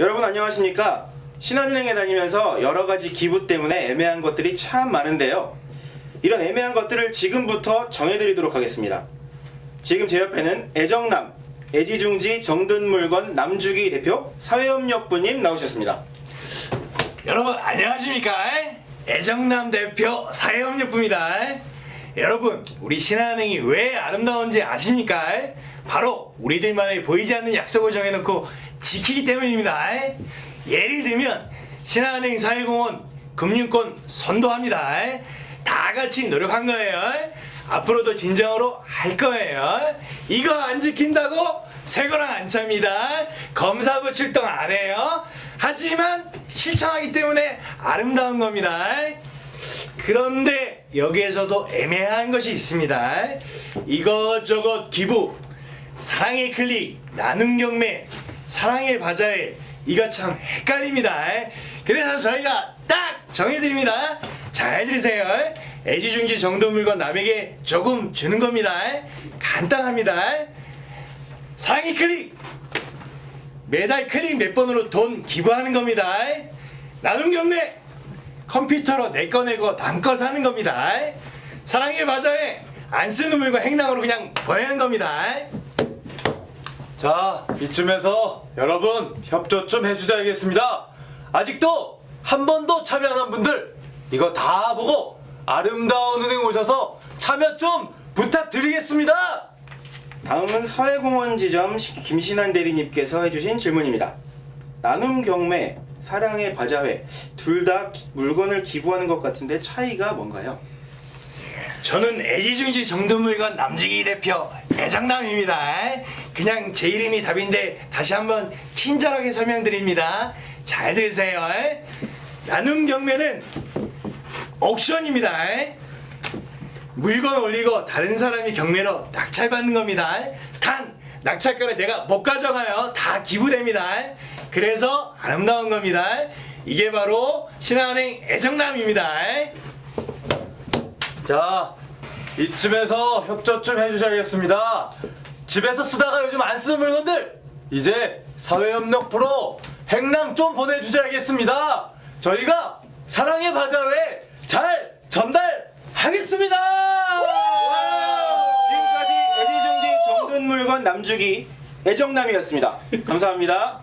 여러분 안녕하십니까? 신한은행에 다니면서 여러 가지 기부 때문에 애매한 것들이 참 많은데요. 이런 애매한 것들을 지금부터 정해드리도록 하겠습니다. 지금 제 옆에는 애정남, 애지중지 정든물건 남주기 대표 사회협력부님 나오셨습니다. 여러분 안녕하십니까? 애정남 대표 사회협력부입니다. 여러분 우리 신한은행이 왜 아름다운지 아십니까? 바로 우리들만의 보이지 않는 약속을 정해놓고 지키기 때문입니다. 예를 들면 신한은행 사회공헌 금융권 선도합니다. 다 같이 노력한 거예요. 앞으로도 진정으로 할 거예요. 이거 안 지킨다고 새거랑 안 찹니다. 검사부 출동 안 해요. 하지만 실천하기 때문에 아름다운 겁니다. 그런데 여기에서도 애매한 것이 있습니다. 이것저것 기부, 사랑의 클릭, 나눔 경매, 사랑의 바자회, 이거 참 헷갈립니다. 그래서 저희가 딱 정해드립니다. 잘 들으세요. 애지중지 정도 물건 남에게 조금 주는 겁니다. 간단합니다. 사랑의 클릭! 매달 클릭 몇 번으로 돈 기부하는 겁니다. 나눔 경매! 컴퓨터로 내 거 내고 남 거 사는 겁니다. 사랑의 바자회! 안 쓰는 물건 행랑으로 그냥 보내는 겁니다. 자, 이쯤에서 여러분 협조 좀 해주셔야겠습니다. 아직도 한 번도 참여 안 한 분들 이거 다 보고 아름다운 은행 오셔서 참여 좀 부탁드리겠습니다. 다음은 사회공헌지점 김신한 대리님께서 해주신 질문입니다. 나눔 경매, 사랑의 바자회 둘 다 물건을 기부하는 것 같은데 차이가 뭔가요? 저는 애지중지 정도물건 남지기 대표 대장남입니다. 그냥 제 이름이 답인데 다시 한번 친절하게 설명드립니다. 잘 들으세요. 나눔 경매는 옥션입니다. 물건 올리고 다른 사람이 경매로 낙찰받는 겁니다. 단 낙찰가를 내가 못 가져가요. 다 기부됩니다. 그래서 아름다운 겁니다. 이게 바로 신한은행 애정남입니다. 자, 이쯤에서 협조 좀 해주셔야겠습니다. 집에서 쓰다가 요즘 안 쓰는 물건들 이제 사회협력 프로 행랑 좀 보내주셔야겠습니다. 저희가 사랑의 바자회 잘 전달하겠습니다. 지금까지 애지중지 정든 물건 남주기 애정남이었습니다. 감사합니다.